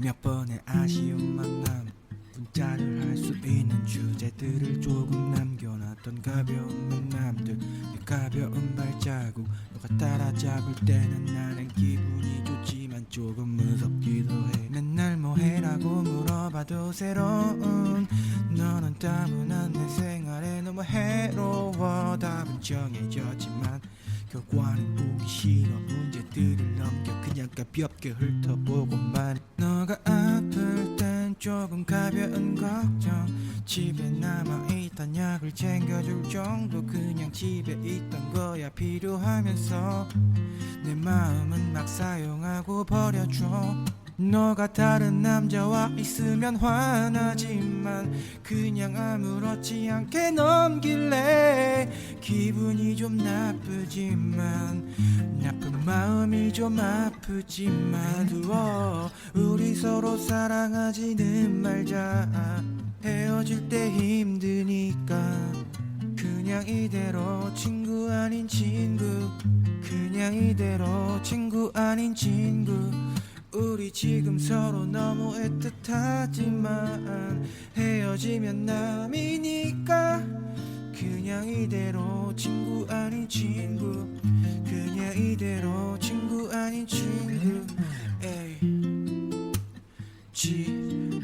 몇 번의 아쉬운 만남 문자를 할 수 있는 주제들을 조금 남겨놨던 가벼운 만남들. 내 가벼운 발자국 너가 따라잡을 때는 나는 기분이 좋지만 조금 무섭기도 해. 맨날 뭐해라고 물어봐도 새로운 너는 따분한 내 생활에 너무 해로워. 답은 정해졌지만 결과는 보기 싫어 문제들을 넘겨 그냥 가볍게 훑어보고만 너가 아플 땐 조금 가벼운 걱정. 집에 남아있던 약을 챙겨줄 정도 그냥 집에 있던 거야 필요하면서. 내 마음은 막 사용하고 버려줘. 너가 다른 남자와 있으면 화나지만 그냥 아무렇지 않게 넘길래 기분이 좀 나쁘지만 나쁜 마음이 좀 아프지만 두어 우리 서로 사랑하지는 말자. 헤어질 때 힘드니까 그냥 이대로 친구 아닌 친구 그냥 이대로 친구 아닌 친구. 우리 지금 서로 너무 애틋하지만 헤어지면 남이니까 그냥 이대로 친구 친구. 그냥 이대로 친구 아닌 친구. 에이. 지